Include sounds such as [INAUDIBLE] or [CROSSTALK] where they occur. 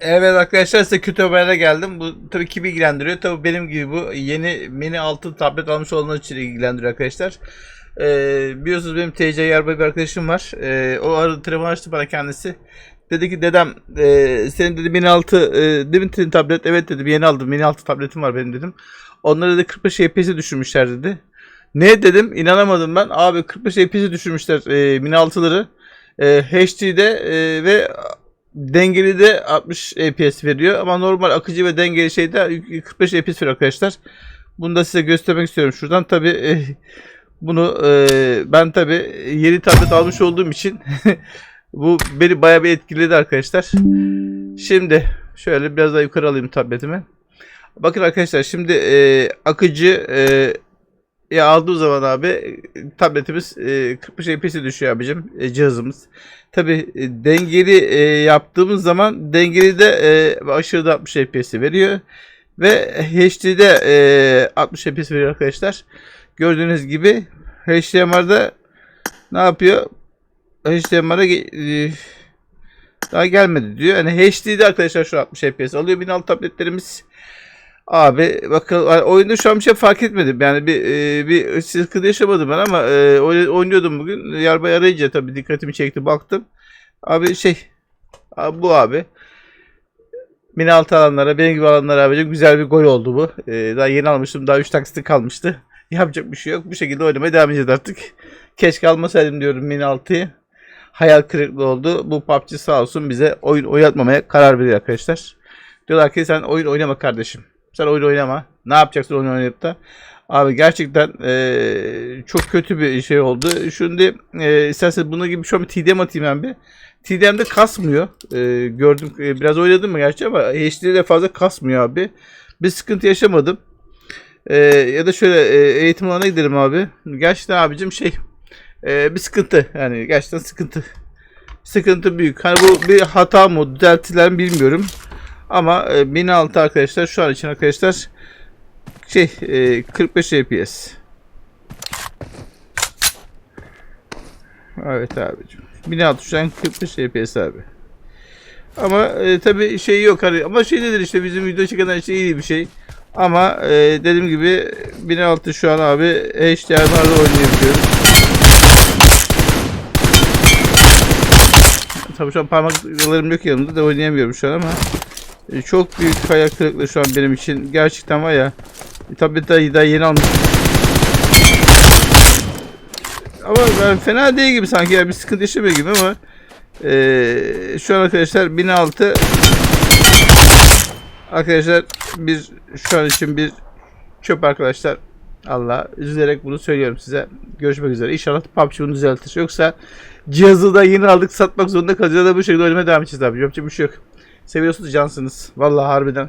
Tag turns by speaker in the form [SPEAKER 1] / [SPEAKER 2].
[SPEAKER 1] Evet arkadaşlar size kötü haberle geldim. Bu tabii kimi ilgilendiriyor? Tabii benim gibi bu yeni mini altı tablet almış olanlar için ilgilendiriyor arkadaşlar. Ee, biliyorsunuz benim TC Yarbay bir arkadaşım var. Ee, o arada telefon açtı bana kendisi. Dedi ki dedem e, senin dedi mini altı e, değil mi tablet? Evet dedim yeni aldım mini altı tabletim var benim dedim. Onları da 45 FPS'e düşürmüşler dedi. Ne dedim inanamadım ben. Abi 45 FPS'e düşürmüşler e, mini altıları. E, HD'de e, ve dengeli de 60 FPS veriyor ama normal akıcı ve dengeli şeyde 45 FPS veriyor arkadaşlar. Bunu da size göstermek istiyorum şuradan. Tabi bunu e, ben tabi yeni tablet almış olduğum için [LAUGHS] bu beni bayağı bir etkiledi arkadaşlar. Şimdi şöyle biraz daha yukarı alayım tabletimi. Bakın arkadaşlar şimdi e, akıcı e, ya aldığı zaman abi tabletimiz e, 45 FPS'e düşüyor abicim e, cihazımız. Tabi dengeli e, yaptığımız zaman dengeli de e, aşırı da 60 FPS veriyor. Ve HD'de e, 60 FPS veriyor arkadaşlar. Gördüğünüz gibi HDMI'de ne yapıyor? HDMI'de e, daha gelmedi diyor. Yani HD'de arkadaşlar şu 60 FPS alıyor. 1006 tabletlerimiz Abi bakın oyunda şu an bir şey fark etmedim. Yani bir e, bir sıkıntı yaşamadım ben ama e, oy- oynuyordum bugün. Yarbay arayınca tabii dikkatimi çekti. Baktım. Abi şey abi bu abi. Mini altı alanlara, benim gibi alanlara abicim güzel bir gol oldu bu. E, daha yeni almıştım. Daha 3 taksiti kalmıştı. [LAUGHS] Yapacak bir şey yok. Bu şekilde oynamaya devam edeceğiz artık. Keşke almasaydım diyorum mini altıyı. Hayal kırıklığı oldu. Bu PUBG sağ olsun bize oyun oynatmamaya karar veriyor arkadaşlar. Diyorlar ki sen oyun oynama kardeşim. Sen oyun oynama. Ne yapacaksın oyun oynayıp da? Abi gerçekten eee, çok kötü bir şey oldu. Şimdi eee isterseniz bunun gibi an bir TDM atayım ben bir. TDM'de kasmıyor. Eee, gördüm eee, biraz oynadım mı gerçi ama HD'de de fazla kasmıyor abi. Bir sıkıntı yaşamadım. Eee, ya da şöyle eee, eğitim alanına gidelim abi. Gerçekten abicim şey eee, bir sıkıntı. Yani gerçekten sıkıntı. Sıkıntı büyük. Hani bu bir hata mı düzeltiler mi bilmiyorum. Ama e, 1006 arkadaşlar şu an için arkadaşlar şey e, 45 FPS. Evet abicim. 1006 şu an 45 FPS abi. Ama e, tabi şey yok hani ama şey nedir işte bizim video çekenler için iyi bir şey. Ama e, dediğim gibi 1006 şu an abi HDR'larda oynayabiliyoruz. Tabii şu an parmaklarım yok yanımda da oynayamıyorum şu an ama çok büyük hayal kırıklığı şu an benim için. Gerçekten var ya. Tabii daha, daha yeni almıştım. Ama ben fena değil gibi sanki ya bir sıkıntı yaşamıyor gibi ama e, şu an arkadaşlar 1006 arkadaşlar bir şu an için bir çöp arkadaşlar. Allah üzülerek bunu söylüyorum size. Görüşmek üzere. İnşallah PUBG bunu düzeltir. Yoksa cihazı da yeni aldık satmak zorunda kalacağız da bu şekilde oynamaya devam edeceğiz abi. Yapacak bir şey yok. Seviyorsunuz cansınız. Vallahi harbiden.